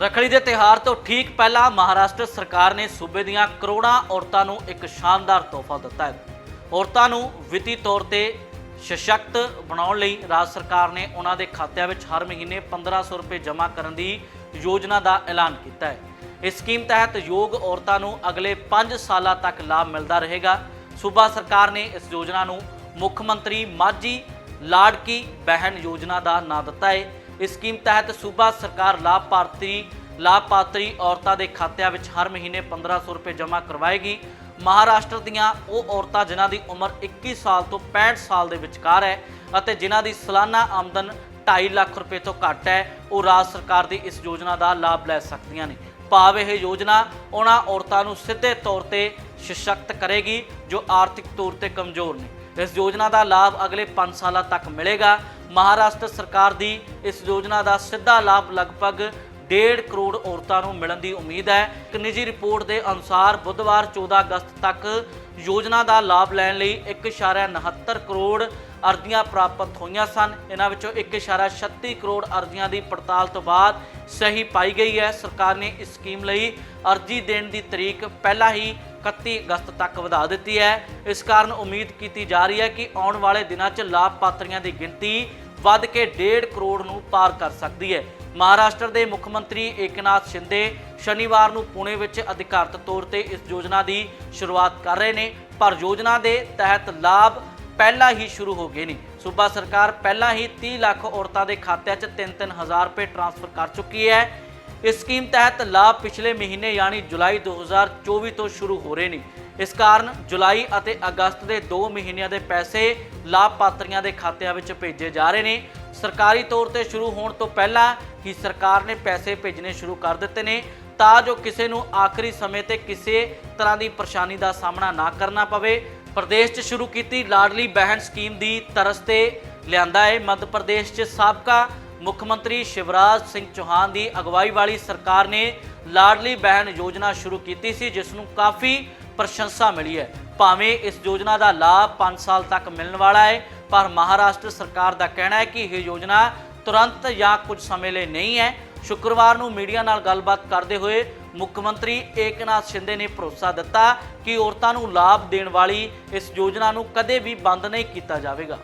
ਰੱਖੜੀ ਦੇ ਤਿਹਾਰ ਤੋਂ ਠੀਕ ਪਹਿਲਾਂ ਮਹਾਰਾਸ਼ਟਰ ਸਰਕਾਰ ਨੇ ਸੂਬੇ ਦੀਆਂ ਕਰੋੜਾਂ ਔਰਤਾਂ ਨੂੰ ਇੱਕ ਸ਼ਾਨਦਾਰ ਤੋਹਫਾ ਦਿੱਤਾ ਹੈ। ਔਰਤਾਂ ਨੂੰ ਵਿੱਤੀ ਤੌਰ ਤੇ ਸਸ਼ਕਤ ਬਣਾਉਣ ਲਈ ਰਾਜ ਸਰਕਾਰ ਨੇ ਉਹਨਾਂ ਦੇ ਖਾਤਿਆਂ ਵਿੱਚ ਹਰ ਮਹੀਨੇ 1500 ਰੁਪਏ ਜਮ੍ਹਾਂ ਕਰਨ ਦੀ ਯੋਜਨਾ ਦਾ ਐਲਾਨ ਕੀਤਾ ਹੈ। ਇਸ ਸਕੀਮ ਤਹਿਤ ਯੋਗ ਔਰਤਾਂ ਨੂੰ ਅਗਲੇ 5 ਸਾਲਾਂ ਤੱਕ ਲਾਭ ਮਿਲਦਾ ਰਹੇਗਾ। ਸੂਬਾ ਸਰਕਾਰ ਨੇ ਇਸ ਯੋਜਨਾ ਨੂੰ ਮੁੱਖ ਮੰਤਰੀ ਮਾਝੀ ਲਾੜਕੀ ਬਹਿਨ ਯੋਜਨਾ ਦਾ ਨਾਂ ਦਿੱਤਾ ਹੈ। ਇਸ ਸਕੀਮ ਤਹਿਤ ਸੂਬਾ ਸਰਕਾਰ ਲਾਭਪਾਤਰੀ ਲਾਭਪਾਤਰੀ ਔਰਤਾਂ ਦੇ ਖਾਤਿਆਂ ਵਿੱਚ ਹਰ ਮਹੀਨੇ 1500 ਰੁਪਏ ਜਮ੍ਹਾਂ ਕਰਵਾਏਗੀ। ਮਹਾਰਾਸ਼ਟਰ ਦੀਆਂ ਉਹ ਔਰਤਾਂ ਜਿਨ੍ਹਾਂ ਦੀ ਉਮਰ 21 ਸਾਲ ਤੋਂ 65 ਸਾਲ ਦੇ ਵਿਚਕਾਰ ਹੈ ਅਤੇ ਜਿਨ੍ਹਾਂ ਦੀ ਸਾਲਾਨਾ ਆਮਦਨ 2.5 ਲੱਖ ਰੁਪਏ ਤੋਂ ਘੱਟ ਹੈ, ਉਹ ਰਾਜ ਸਰਕਾਰ ਦੀ ਇਸ ਯੋਜਨਾ ਦਾ ਲਾਭ ਲੈ ਸਕਦੀਆਂ ਨੇ। ਭਾਵ ਇਹ ਯੋਜਨਾ ਉਹਨਾਂ ਔਰਤਾਂ ਨੂੰ ਸਿੱਧੇ ਤੌਰ ਤੇ ਸਸ਼ਕਤ ਕਰੇਗੀ ਜੋ ਆਰਥਿਕ ਤੌਰ ਤੇ ਕਮਜ਼ੋਰ ਨੇ। ਇਸ ਯੋਜਨਾ ਦਾ ਲਾਭ ਅਗਲੇ 5 ਸਾਲਾਂ ਤੱਕ ਮਿਲੇਗਾ। ਮਹਾਰਾਸ਼ਟਰ ਸਰਕਾਰ ਦੀ ਇਸ ਯੋਜਨਾ ਦਾ ਸਿੱਧਾ ਲਾਭ ਲਗਭਗ 1.5 ਕਰੋੜ ਔਰਤਾਂ ਨੂੰ ਮਿਲਣ ਦੀ ਉਮੀਦ ਹੈ। ਇੱਕ ਨਿੱਜੀ ਰਿਪੋਰਟ ਦੇ ਅਨੁਸਾਰ ਬੁੱਧਵਾਰ 14 ਅਗਸਤ ਤੱਕ ਯੋਜਨਾ ਦਾ ਲਾਭ ਲੈਣ ਲਈ 1.69 ਕਰੋੜ ਅਰਜ਼ੀਆਂ ਪ੍ਰਾਪਤ ਹੋਈਆਂ ਸਨ। ਇਹਨਾਂ ਵਿੱਚੋਂ 1.36 ਕਰੋੜ ਅਰਜ਼ੀਆਂ ਦੀ ਪੜਤਾਲ ਤੋਂ ਬਾਅਦ ਸਹੀ ਪਾਈ ਗਈ ਹੈ। ਸਰਕਾਰ ਨੇ ਇਸ ਸਕੀਮ ਲਈ ਅਰਜ਼ੀ ਦੇਣ ਦੀ ਤਰੀਕ ਪਹਿਲਾਂ ਹੀ 31 ਅਗਸਤ ਤੱਕ ਵਧਾ ਦਿੱਤੀ ਹੈ। ਇਸ ਕਾਰਨ ਉਮੀਦ ਕੀਤੀ ਜਾ ਰਹੀ ਹੈ ਕਿ ਆਉਣ ਵਾਲੇ ਦਿਨਾਂ 'ਚ ਲਾਭਪਾਤਰੀਆਂ ਦੀ ਗਿਣਤੀ ਵੱਧ ਕੇ 1.5 ਕਰੋੜ ਨੂੰ ਪਾਰ ਕਰ ਸਕਦੀ ਹੈ। ਮਹਾਰਾਸ਼ਟਰ ਦੇ ਮੁੱਖ ਮੰਤਰੀ ਏਕਨਾਥ ਸ਼ਿੰਦੇ ਸ਼ਨੀਵਾਰ ਨੂੰ ਪੁਣੇ ਵਿੱਚ ਅਧਿਕਾਰਤ ਤੌਰ ਤੇ ਇਸ ਯੋਜਨਾ ਦੀ ਸ਼ੁਰੂਆਤ ਕਰ ਰਹੇ ਨੇ, ਪਰ ਯੋਜਨਾ ਦੇ ਤਹਿਤ ਲਾਭ ਪਹਿਲਾਂ ਹੀ ਸ਼ੁਰੂ ਹੋ ਗਏ ਨੇ। ਸੂਬਾ ਸਰਕਾਰ ਪਹਿਲਾਂ ਹੀ 30 ਲੱਖ ਔਰਤਾਂ ਦੇ ਖਾਤਿਆਂ 'ਚ 3-3 ਹਜ਼ਾਰ ਰੁਪਏ ਟ੍ਰਾਂਸਫਰ ਕਰ ਚੁੱਕੀ ਹੈ। ਇਸ ਸਕੀਮ ਤਹਿਤ ਲਾਭ ਪਿਛਲੇ ਮਹੀਨੇ ਯਾਨੀ ਜੁਲਾਈ 2024 ਤੋਂ ਸ਼ੁਰੂ ਹੋ ਰਹੇ ਨੇ। ਇਸ ਕਾਰਨ ਜੁਲਾਈ ਅਤੇ ਅਗਸਤ ਦੇ 2 ਮਹੀਨਿਆਂ ਦੇ ਪੈਸੇ ਲਾਭਪਾਤਰੀਆਂ ਦੇ ਖਾਤਿਆਂ ਵਿੱਚ ਭੇਜੇ ਜਾ ਰਹੇ ਨੇ। ਸਰਕਾਰੀ ਤੌਰ ਤੇ ਸ਼ੁਰੂ ਹੋਣ ਤੋਂ ਪਹਿਲਾਂ ਹੀ ਸਰਕਾਰ ਨੇ ਪੈਸੇ ਭੇਜਣੇ ਸ਼ੁਰੂ ਕਰ ਦਿੱਤੇ ਨੇ ਤਾਂ ਜੋ ਕਿਸੇ ਨੂੰ ਆਖਰੀ ਸਮੇਂ ਤੇ ਕਿਸੇ ਤਰ੍ਹਾਂ ਦੀ ਪਰੇਸ਼ਾਨੀ ਦਾ ਸਾਹਮਣਾ ਨਾ ਕਰਨਾ ਪਵੇ। ਪ੍ਰਦੇਸ਼ 'ਚ ਸ਼ੁਰੂ ਕੀਤੀ ਲਾਡਲੀ ਬਹਿਨ ਸਕੀਮ ਦੀ ਤਰਸ ਤੇ ਲਿਆਂਦਾ ਹੈ। ਮੱਧ ਪ੍ਰਦੇਸ਼ 'ਚ ਸਾਬਕਾ ਮੁੱਖ ਮੰਤਰੀ ਸ਼ਿਵਰਾਜ ਸਿੰਘ ਚੌਹਾਨ ਦੀ ਅਗਵਾਈ ਵਾਲੀ ਸਰਕਾਰ ਨੇ ਲਾਡਲੀ ਬਹਿਣ ਯੋਜਨਾ ਸ਼ੁਰੂ ਕੀਤੀ ਸੀ, ਜਿਸ ਨੂੰ ਕਾਫੀ ਪ੍ਰਸ਼ੰਸਾ ਮਿਲੀ ਹੈ। ਭਾਵੇਂ ਇਸ ਯੋਜਨਾ ਦਾ ਲਾਭ 5 ਸਾਲ ਤੱਕ ਮਿਲਣ ਵਾਲਾ ਹੈ, ਪਰ ਮਹਾਰਾਸ਼ਟਰ ਸਰਕਾਰ ਦਾ ਕਹਿਣਾ ਹੈ ਕਿ ਇਹ ਯੋਜਨਾ ਤੁਰੰਤ ਜਾਂ ਕੁਝ ਸਮੇਂ ਲਈ ਨਹੀਂ ਹੈ। ਸ਼ੁੱਕਰਵਾਰ ਨੂੰ ਮੀਡੀਆ ਨਾਲ ਗੱਲਬਾਤ ਕਰਦੇ ਹੋਏ ਮੁੱਖ ਮੰਤਰੀ ਏਕਨਾਥ ਸ਼ਿੰਦੇ ਨੇ ਭਰੋਸਾ ਦਿੱਤਾ ਕਿ ਔਰਤਾਂ ਨੂੰ ਲਾਭ ਦੇਣ ਵਾਲੀ ਇਸ ਯੋਜਨਾ ਨੂੰ ਕਦੇ ਵੀ ਬੰਦ ਨਹੀਂ ਕੀਤਾ ਜਾਵੇਗਾ।